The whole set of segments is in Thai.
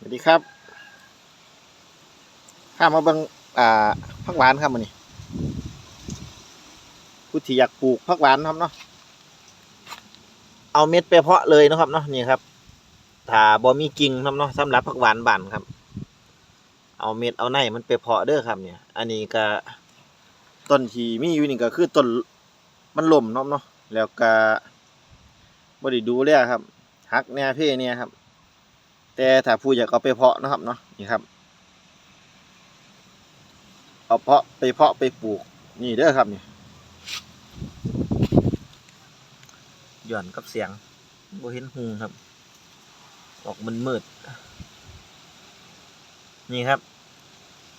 สวัสดีครับข้ามาเบิงอ่าผักหวานครับมันนี้ผู้ที่อยากปลูกผักหวานครับเนาะเอาเม็ดไปเพาะเลยนะครับเนาะนี่ครับถ้าบ่มีกิ่งครับเนาะสำหรับผักหวานบานครับ เอาเม็ดเอาในมันไปเพาะเด้อครับเนี่ย อันนี้ก็ต้นที่มีอยู่นี่ก็คือต้นมันล่มเนาะเนาะแล้วก็บ่ได้ดูแลครับหักแหน่เพ่เนี่ยครับ แต่ถ้าผู้อยากเอาไปเพาะนะครับเนาะนี่ครับ เอาเพาะไปเพาะไปปลูกนี่เด้อครับนี่หย่อนกับเสียงบเห็นหุงครับ ออกมันมืด นี่ครับ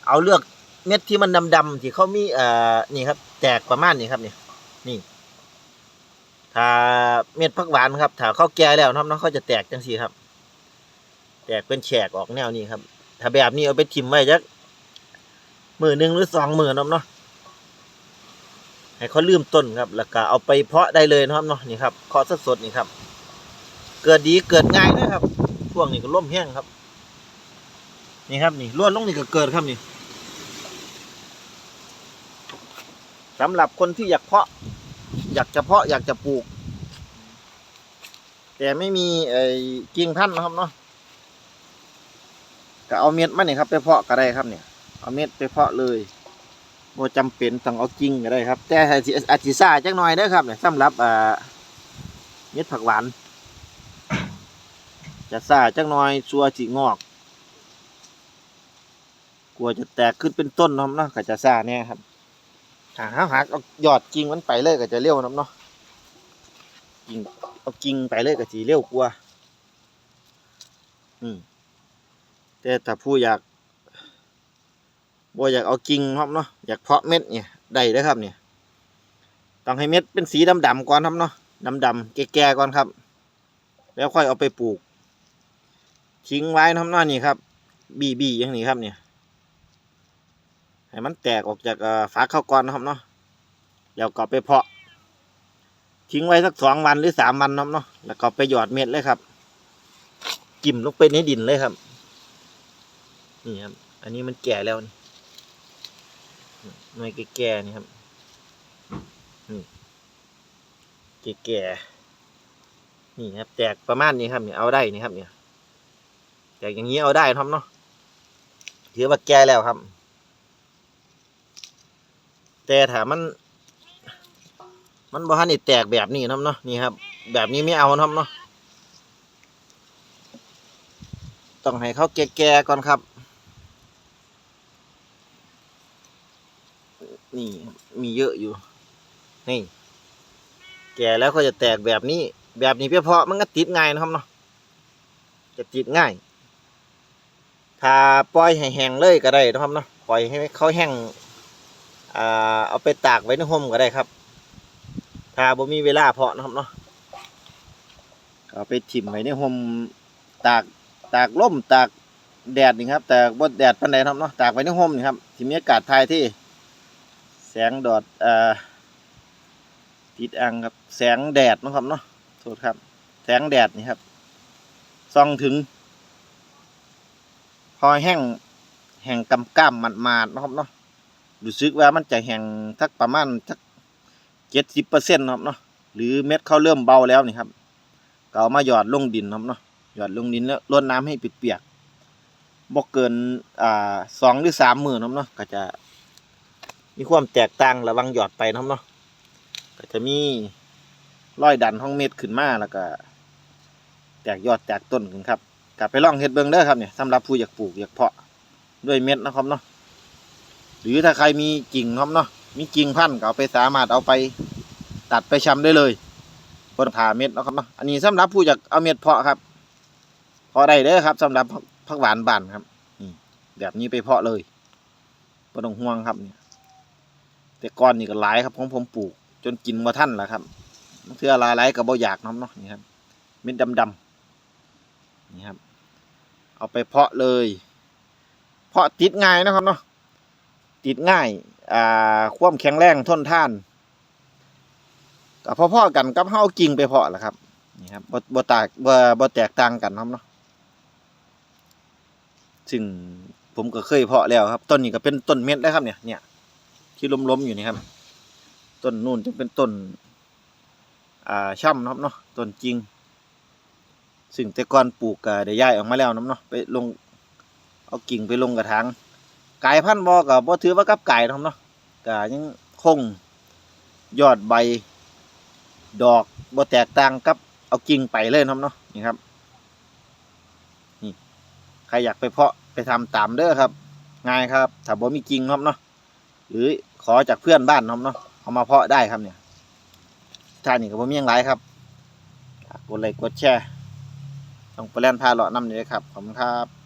เอาเลือกเม็ดที่มันดำๆที่เขามีเอ่อนี่ครับ แตกประมาณนี้ครับนี่นี่ ถ้าเม็ดผักหวานครับ ถ้าเขาแก่แล้วนะครับเนาะเขาจะแตกจังซี่ครับ แตกเป็นแฉกออกแนวนี้ครับ ถ้าแบบนี้เอาไปทิมไว้จักมือหนึ่งหรือสองมือเนาะเนาะให้เขาลืมต้นครับแล้วก็เอาไปเพาะได้เลยนะครับเนาะนี่ครับเคาะสดๆนี่ครับ เกิดดีเกิดง่ายนะครับพวกนี้ก็ล่มแห้งครับ นี่ครับนี่ล้วนลงนี่ก็เกิดครับนี่สำหรับคนที่อยากเพาะ อยากจะเพาะอยากจะปลูก แต่ไม่มีไอ้กิ่งพันธุ์นะครับเนาะ ก็เอาเม็ดมันนี่ยครับ ไปเพาะก็ได้ครับเนี่ย เอาเม็ดไปเพาะเลยบ่จำเป็นต้องเอากิ่งก็ได้ครับ แต่อาจสิซ่าจักหน่อยเด้อครับเนี่ยสำหรับอ่าเม็ดผักหวานจะซ่าจักหน่อยชัวสิงอก กลัวจะแตกขึ้นเป็นต้นนาะเนาะก็จะซ่าแน่ครับถ้าหาหักเอายอดกิ่งมันไปเลยก็จะเร็วนาะเนาะกิ่งเอากิ่งไปเลยก็สิเร็วกว่าอืม แต่ถ้าผู้อยากบ่อยากเอากิ่งครับเนาะอยากเพาะเม็ดเนี่ยได้เด้ครับเนี่ยต้องให้เม็ดเป็นสีดำๆก่อนครับเนาะดำๆแก่ๆก่อนครับ แล้วค่อยเอาไปปลูก ทิ้งไว้นะครับเนาะนี่ครับ บีบีอย่างนี้ครับเนี่ยให้มันแตกออกจากฝาข้าวก่อนนะครับเนาะแล้วก็ไปเพาะ ทิ้งไว้สักสองวันหรือสามวันนะครับเนาะแล้วก็ไปหยอดเม็ดเลยครับกิ่มลงไปในดินเลยครับ นี่ครับ อันนี้มันแก่แล้วนี่หน่วยแก่ๆนี่ครับ นี่แก่ๆนี่ครับ แตกประมาณนี้ครับเนี่ยเอาได้นี่ครับ เนี่ยแตกอย่างนี้เอาได้ครับเนาะถือว่าแก่แล้วครับ แต่ถามมันมันบ่ทันได้แตกแบบนี้ครับเนาะนี่ครับ แบบนี้ไม่เอาครับเนาะต้องให้เขาแก่ๆก่อนครับ นี่มีเยอะอยู่ นี่ แก่แล้วก็จะแตกแบบนี้ แบบนี้เพียเพาะมันก็ติดง่ายนะครับเนาะจะติดง่าย ถ้าปล่อยให้แห้งเลยก็ได้นะครับเนาะปล่อยให้เขาแห้งเอาไปตากไว้ในห่มก็ได้ครับ ถ้าบ่มีเวลาเพาะนะครับเนาะเอาไปถิ่มไว้ในห่มตากตากล่มตากแดดนี่ครับ แต่บ่แดดปานใดครับเนาะตากไว้ในห่มนี่ครับที่มีอากาศถ่ายที่ แสงดอดอ่อติดอังครับ แสงแดดนะครับเนาะโทษครับ แสงแดดนี่ครับส่องถึงพอแห้งแห้งกำก้ามันมาดนะครับเนาะรู้สึกว่ามันจะแห้งทักประมาณทักเจ็ดสิบเปอร์เซ็นต์ครับเนาะหรือเม็ดเขาเริ่มเบาแล้วนี่ครับก็เอามาหยอดลงดินครับเนาะหยอดลงดินแล้วรดน้ำให้เปียกๆบ่เกินอ่าสองหรือสามมือครับเนาะก็จะ มีความแตกต่างระวังหยอดไปนะครับเนาะก็จะมีร้อยดันห้องเม็ดขึ้นมาแล้วก็แตกยอดแตกต้นขึ้นครับกลับไปลองเฮ็ดเบิ่งเด้อครับเนี่ยสำหรับผู้อยากปลูกอยากเพาะด้วยเม็ดนะครับเนาะหรือถ้าใครมีกิ่งครับเนาะมีกิ่งพันธุ์ก็เอาไปสามารถเอาไปตัดไปชำได้เลยบนผ่าเม็ดนะครับเนาะอันนี้สำหรับผู้อยากเอาเม็ดเพาะครับเพาะได้เด้อครับสำหรับผักหวานบานครับแบบนี้ไปเพาะเลยบ่ต้องห่วงครับเนี่ย แต่ก่อนนี่ก็หลายครับของผมปลูก จนกินมาท่านแหละครับเทื่อลายหลายก็บ่อยากน้ำเนาะนี่ครับเม็ดดำๆนี่ครับ เอาไปเพาะเลย เพาะติดง่ายนะครับเนาะติดง่ายอ่าความแข็งแรงทนทานก็พอๆกันกับเฮากิ่งไปเพาะแหละครับนี่ครับบ่บ่แตกบ่บ่แตกต่างกันครับเนาะซึ่งผมก็เคยเพาะแล้วครับ ต้นนี้ก็เป็นต้นเม็ดแล้วครับเนี่ยเนี่ย ที่ล้มๆอยู่นี่ครับ ต้นนู่นจะเป็นต้น อ่าช่ำนะครับเนาะต้นจริง ซึ่งแต่ก่อนปลูกก็ได้ย้ายออกมาแล้วเนาะเนาะไปลงเอากิ่งไปลงกระถางกลายพันธุ์บ่ก็บ่ถือว่ากับไก่นะครับเนาะก็ยังคงยอดใบ ดอกบ่แตกต่างกับเอากิ่งไปเลยนะครับเนาะนี่ครับนี่ใครอยากไปเพาะไปทำตามเด้อครับ ง่ายครับถ้าบ่มีกิ่งนะครับเนาะหรือ ขอจากเพื่อนบ้านเนาะเนาะเอามาเพาะได้ครับเนี่ยท่านี่ก็บ่มีหยังไลายครับ กดไลค์กดแชร์ต้องไปเล่นพาเลาะนำนี่เลยครับ ขอบคุณครับ